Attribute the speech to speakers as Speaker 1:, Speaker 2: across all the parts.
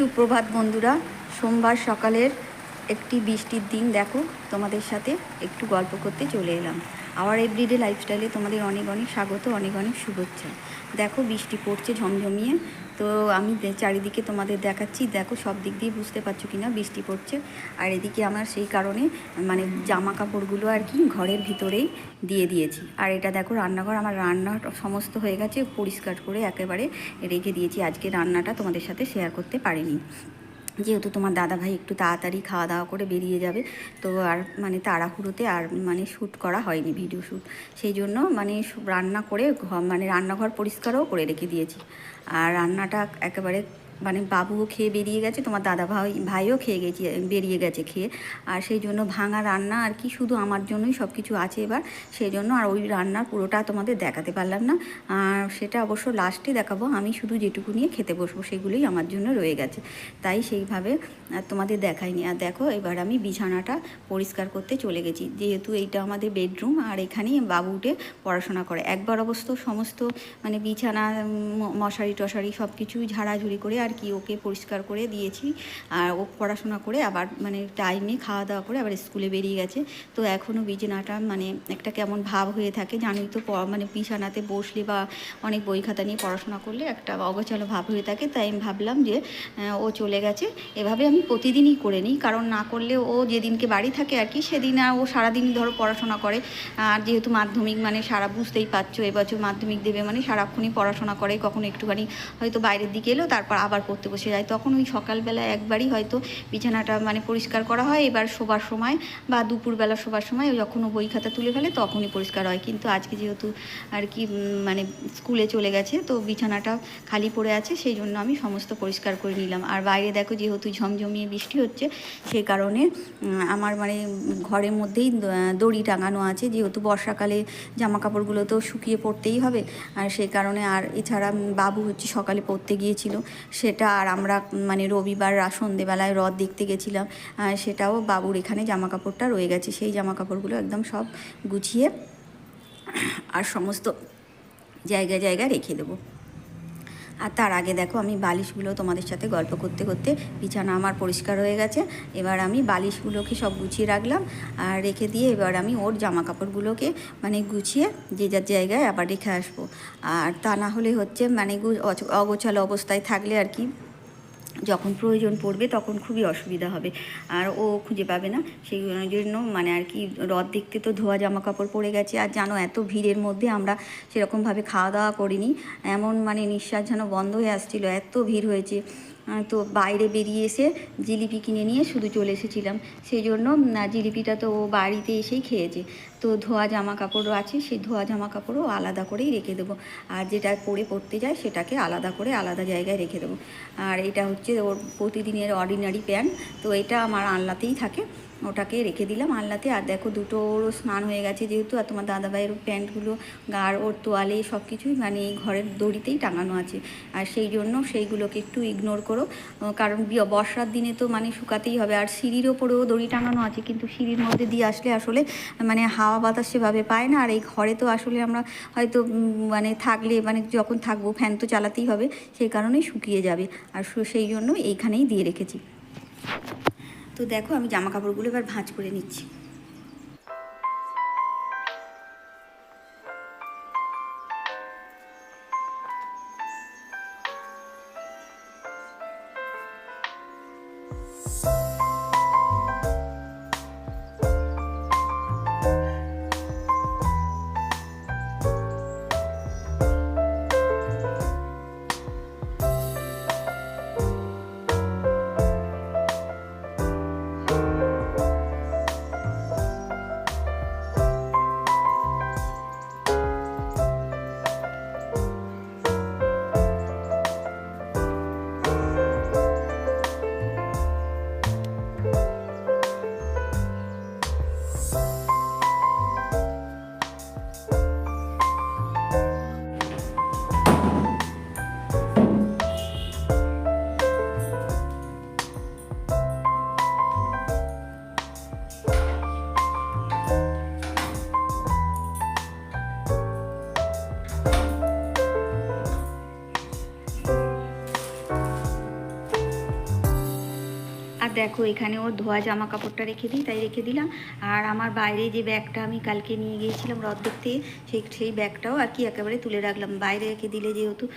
Speaker 1: সুপ্রভাত বন্ধুরা, সোমবার সকালের একটি বৃষ্টির দিন, দেখো তোমাদের সাথে একটু গল্প করতে চলে এলাম। আওয়ার এভরিডে লাইফস্টাইলে তোমাদের অনেক অনেক স্বাগত, অনেক অনেক শুভেচ্ছা। দেখো, বৃষ্টি পড়ছে ঝমঝমিয়ে, তো আমি চারিদিকে তোমাদের দেখাচ্ছি। দেখো, সব দিক দিয়ে বুঝতে পারছ কি না বৃষ্টি পড়ছে। আর এদিকে আমার সেই কারণে মানে জামা কাপড়গুলো আর কি ঘরের ভিতরেই দিয়ে দিয়েছি। আর এটা দেখো, রান্নাঘর, আমার রান্না সমস্ত হয়ে গেছে, পরিষ্কার করে একেবারে রেখে দিয়েছি। আজকে রান্নাটা তোমাদের সাথে শেয়ার করতে পারিনি। যেহেতু তোমার দাদাভাই একটু তাড়াতাড়ি খাওয়া দাওয়া করে বেরিয়ে যাবে, তো আর মানে তাড়াহুড়োতে আর মানে শ্যুট করা হয়নি, ভিডিও শ্যুট। সেই জন্য মানে রান্না করে মানে রান্নাঘর পরিষ্কারও করে রেখে দিয়েছি। আর রান্নাটা একেবারে মানে বাবুও খেয়ে বেরিয়ে গেছে, তোমার দাদা ভাই ভাইও খেয়ে গেছে, বেরিয়ে গেছে খেয়ে। আর সেই জন্য ভাঙা রান্না আর কি শুধু আমার জন্যই সব কিছু আছে এবার। সেই জন্য আর ওই রান্নার পুরোটা তোমাদের দেখাতে পারলাম না। আর সেটা অবশ্য লাস্টে দেখাবো, আমি শুধু যেটুকু নিয়ে খেতে বসবো সেগুলোই আমার জন্য রয়ে গেছে। তাই সেইভাবে তোমাদের দেখাইনি। আর দেখো, এবার আমি বিছানাটা পরিষ্কার করতে চলে গেছি। যেহেতু এইটা আমাদের বেডরুম আর এখানেই বাবু উঠে পড়াশোনা করে। একবার অবশ্য সমস্ত মানে বিছানা মশারি টশারি সব কিছুই ঝাড়াঝুড়ি করে আর কি ওকে পরিষ্কার করে দিয়েছি। আর ও পড়াশোনা করে আবার মানে টাইমে খাওয়া দাওয়া করে আবার স্কুলে বেরিয়ে গেছে। তো এখনও বিছানাটা মানে একটা কেমন ভাব হয়ে থাকে, জানোই তো মানে বিছানাতে বসলে বা অনেক বই খাতা নিয়ে পড়াশোনা করলে একটা অগোছালো ভাব হয়ে থাকে। তাই আমি ভাবলাম যে ও চলে গেছে। এভাবে আমি প্রতিদিনই করে নিই, কারণ না করলে ও যেদিনকে বাড়ি থাকে আর কি, সেদিন আর ও সারাদিনই ধরো পড়াশোনা করে। আর যেহেতু মাধ্যমিক মানে সারা বুঝতেই পারছ, এবছর মাধ্যমিক দেবে মানে সারাক্ষণই পড়াশোনা করে, কখনো একটুখানি হয়তো বাইরের দিকে এলো, তারপর আবার পড়তে বসে যায়। তখন ওই সকালবেলা একবারই হয়তো বিছানাটা মানে পরিষ্কার করা হয়। এবার শোবার সময় বা দুপুরবেলা শোবার সময় যখন বই খাতা তুলে ফেলে তখনই পরিষ্কার হয়। কিন্তু আজকে যেহেতু আর কি মানে স্কুলে চলে গেছে, তো বিছানাটা খালি পড়ে আছে, সেই জন্য আমি সমস্ত পরিষ্কার করে নিলাম। আর বাইরে দেখো যেহেতু ঝমঝমিয়ে বৃষ্টি হচ্ছে সেই কারণে আমার মানে ঘরের মধ্যেই দড়ি টাঙানো আছে। যেহেতু বর্ষাকালে জামা কাপড়গুলো তো শুকিয়ে পড়তেই হবে। আর সেই কারণে আর এছাড়া বাবু হচ্ছে সকালে পড়তে গিয়েছিল। সেটা আর আমরা মানে রবিবার সন্ধেবেলায় রথ দেখতে গেছিলাম সেটাও বাবুর এখানে জামা কাপড়টা রয়ে গেছে। সেই জামা কাপড়গুলো একদম সব গুছিয়ে আর সমস্ত জায়গায় জায়গায় রেখে দেবো। আর তার আগে দেখো, আমি বালিশগুলো তোমাদের সাথে গল্প করতে করতে বিছানা আমার পরিষ্কার হয়ে গেছে। এবার আমি বালিশগুলোকে সব গুছিয়ে রাখলাম আর রেখে দিয়ে এবার আমি ওর জামা কাপড়গুলোকে মানে গুছিয়ে যে যার জায়গায় আবার রেখে আসব। আর তা না হলে হচ্ছে মানে অগোছালো অবস্থায় থাকলে আর কি যখন প্রয়োজন পড়বে তখন খুবই অসুবিধা হবে। আর ও খুঁজে পাবে না। সেই জন্য মানে আর কি রদ দেখতে তো ধোয়া জামা কাপড় পরে গেছে। আর জানো এত ভিড়ের মধ্যে আমরা সেরকমভাবে খাওয়া দাওয়া করিনি। এমন মানে নিঃশ্বাস যেন বন্ধ হয়ে আসছিল। এত ভিড় হয়েছে। তো বাইরে বেরিয়ে এসে জিলিপি কিনে নিয়ে শুধু চলে এসেছিলাম। সেই জন্য জিলিপিটা তো ও বাড়িতে এসেই খেয়েছে। তো ধোয়া জামা কাপড়ও আছে, সেই ধোয়া জামা কাপড়ও আলাদা করেই রেখে দেবো। আর যেটা পরে পড়তে যায় সেটাকে আলাদা করে আলাদা জায়গায় রেখে দেবো। আর এটা হচ্ছে ওর প্রতিদিনের অর্ডিনারি প্যান্ট তো এটা আমার আনলাতেই থাকে। ওটাকে রেখে দিলাম আনলাতে আর দেখো দুটো ওরও স্নান হয়ে গেছে যেহেতু, আর তোমার দাদাভাইয়ের প্যান্টগুলো আর ওর তোয়ালে সব কিছুই মানে ঘরের দড়িতেই টাঙানো আছে। আর সেই জন্য সেইগুলোকে একটু ইগনোর করো। কারণ বর্ষার দিনে তো মানে শুকাতেই হবে। আর সিঁড়ির ওপরেও দড়ি টাঙানো আছে, কিন্তু সিঁড়ির মধ্যে দিয়ে আসলে আসলে মানে হাওয়া বাতাস সেভাবে পায় না। আর এই ঘরে তো আসলে আমরা হয়তো মানে থাকলে মানে যখন থাকব ফ্যান তো চালাতেই হবে, সেই কারণেই শুকিয়ে যাবে। আর সেই জন্য এইখানেই দিয়ে রেখেছি। তো দেখো আমি জামা কাপড়গুলো এবার ভাঁজ করে নিচ্ছি। Thank দেখো, এখানে ওর ধোয়া জামা কাপড়টা রেখে দিই, তাই রেখে দিলাম। আর আমার বাইরে যে ব্যাগটা আমি কালকে নিয়ে গিয়েছিলাম রথ দেখতে সেই সেই ব্যাগটাও আর কি একেবারে তুলে রাখলাম। বাইরে রেখে দিলে যেহেতু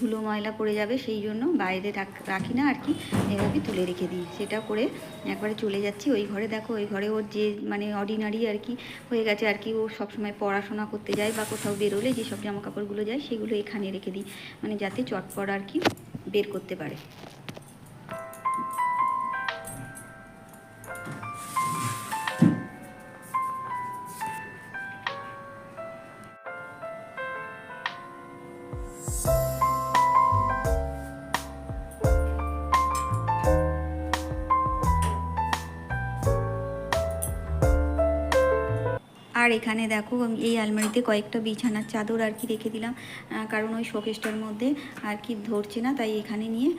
Speaker 1: ধুলো ময়লা পড়ে যাবে, সেই জন্য বাইরে রাখ- না আর কি, এভাবে তুলে রেখে দিই। সেটা করে একবারে চলে যাচ্ছি ওই ঘরে। দেখো, ওই ঘরে ওর যে মানে অর্ডিনারি আর কি হয়ে গেছে আর কি, ও সবসময় পড়াশোনা করতে যায় বা কোথাও বেরোলে যেসব জামা কাপড়গুলো যায়, সেগুলো এখানে রেখে দিই। মানে যাতে চটপট আর কি বের করতে পারে। আর এখানে দেখো এই আলমারিতে কয়েকটা বিছানার চাদর আর কি রেখে দিলাম কারণ ওই শোকেসটার মধ্যে আর কি ধরছে না, তাই এখানে নিয়ে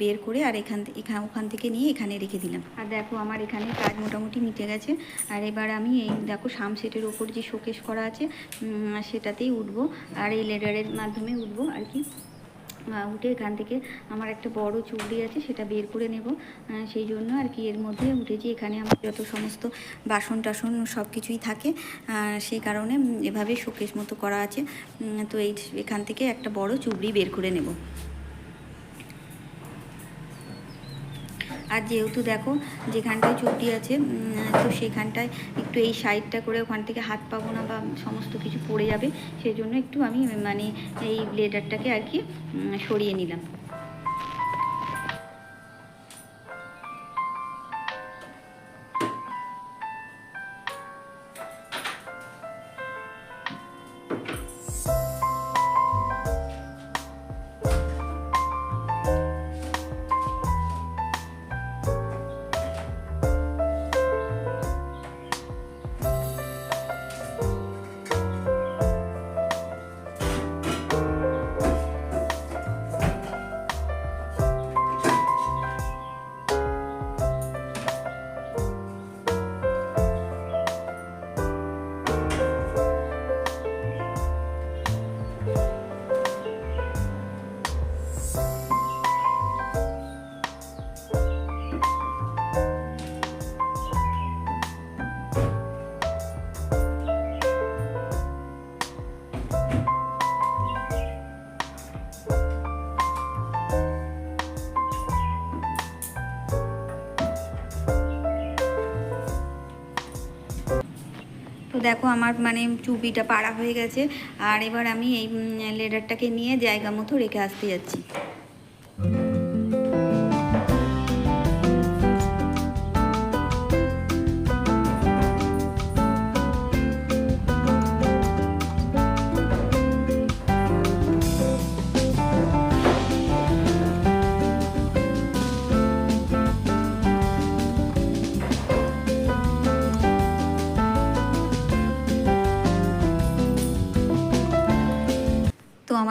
Speaker 1: বের করে আর এখান এখান ওখান থেকে নিয়ে এখানে রেখে দিলাম। আর দেখো আমার এখানে কাজ মোটামুটি মিটে গেছে, আর এবার আমি এই দেখো সামসেটের ওপর যে শোকেস করা আছে সেটাতেই উঠবো, আর এই লেডারের মাধ্যমে উঠবো আর কি। উঠে এখান থেকে আমার একটা বড় চুবড়ি আছে, সেটা বের করে নেব। সেই জন্য আর কি এর মধ্যে উঠেছি। এখানে আমার যত সমস্ত বাসন টাসন সব কিছুই থাকে। সেই কারণে এভাবে শোকেশ মতো করা আছে। তো এই এখান থেকে একটা বড় চুবড়ি বের করে নেব। আর যেহেতু দেখো যেখানটায় চুটি আছে তো সেখানটায় একটু এই সাইডটা করে ওখান থেকে হাত পাবো না বা সমস্ত কিছু পড়ে যাবে সেই জন্য একটু আমি মানে এই ব্লেডারটাকে আর কি সরিয়ে নিলাম। দেখো আমার মানে চুপিটা পাড়া হয়ে গেছে। আর এবার আমি এই লেডারটাকে নিয়ে জায়গা মতো রেখে আসতে যাচ্ছি।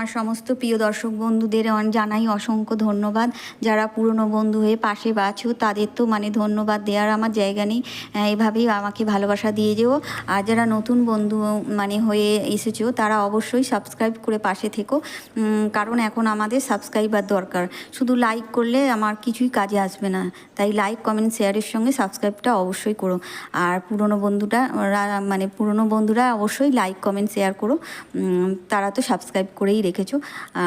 Speaker 1: আমার সমস্ত প্রিয় দর্শক বন্ধুদের জানাই অসংখ্য ধন্যবাদ। যারা পুরনো বন্ধু হয়ে পাশে বাছো তাদের তো মানে ধন্যবাদ দেওয়ার আমার জায়গা নেই। এভাবেই আমাকে ভালোবাসা দিয়ে যেও। আর যারা নতুন বন্ধু মানে হয়ে এসেছ, তারা অবশ্যই সাবস্ক্রাইব করে পাশে থেকো। কারণ এখন আমাদের সাবস্ক্রাইবার দরকার। শুধু লাইক করলে আমার কিছুই কাজে আসবে না। তাই লাইক কমেন্ট শেয়ারের সঙ্গে সাবস্ক্রাইবটা অবশ্যই করো। আর পুরনো বন্ধুটা মানে পুরনো বন্ধুরা অবশ্যই লাইক কমেন্ট শেয়ার করো। তারা তো সাবস্ক্রাইব করেই রেখেছো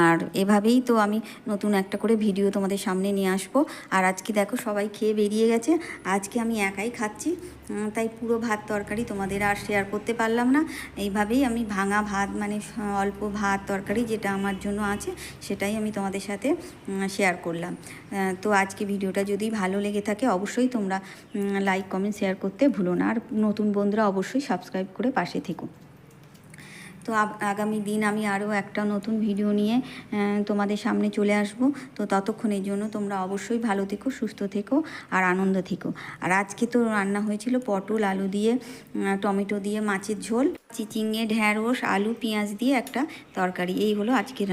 Speaker 1: আর এভাবেই তো আমি নতুন একটা করে ভিডিও তোমাদের সামনে নিয়ে আসব। আর আজকে দেখো সবাই খেয়ে বেরিয়ে গেছে। আজকে আমি একাই খাচ্ছি। তাই পুরো ভাত তরকারি তোমাদের আর শেয়ার করতে পারলাম না। এইভাবেই আমি ভাঙা ভাত মানে অল্প ভাত তরকারি যেটা আমার জন্য আছে, সেটাই আমি তোমাদের সাথে শেয়ার করলাম। তো আজকে ভিডিওটা যদি ভালো লেগে থাকে, অবশ্যই তোমরা লাইক কমেন্ট শেয়ার করতে ভুলো না। আর নতুন বন্ধুরা অবশ্যই সাবস্ক্রাইব করে পাশে থেকো। তো আগামী দিন আমি আরও একটা নতুন ভিডিও নিয়ে তোমাদের সামনে চলে আসব। তো ততক্ষণের জন্য তোমরা অবশ্যই ভালো থেকো, সুস্থ থেকো আর আনন্দ থেকো। আর আজকে তো রান্না হয়েছিল পটল, আলু দিয়ে টমেটো দিয়ে, মাছের ঝোল, চিচিঙে, ঢ্যাঁড়স, আলু, পেঁয়াজ দিয়ে একটা তরকারি। এই হলো আজকের রান্না।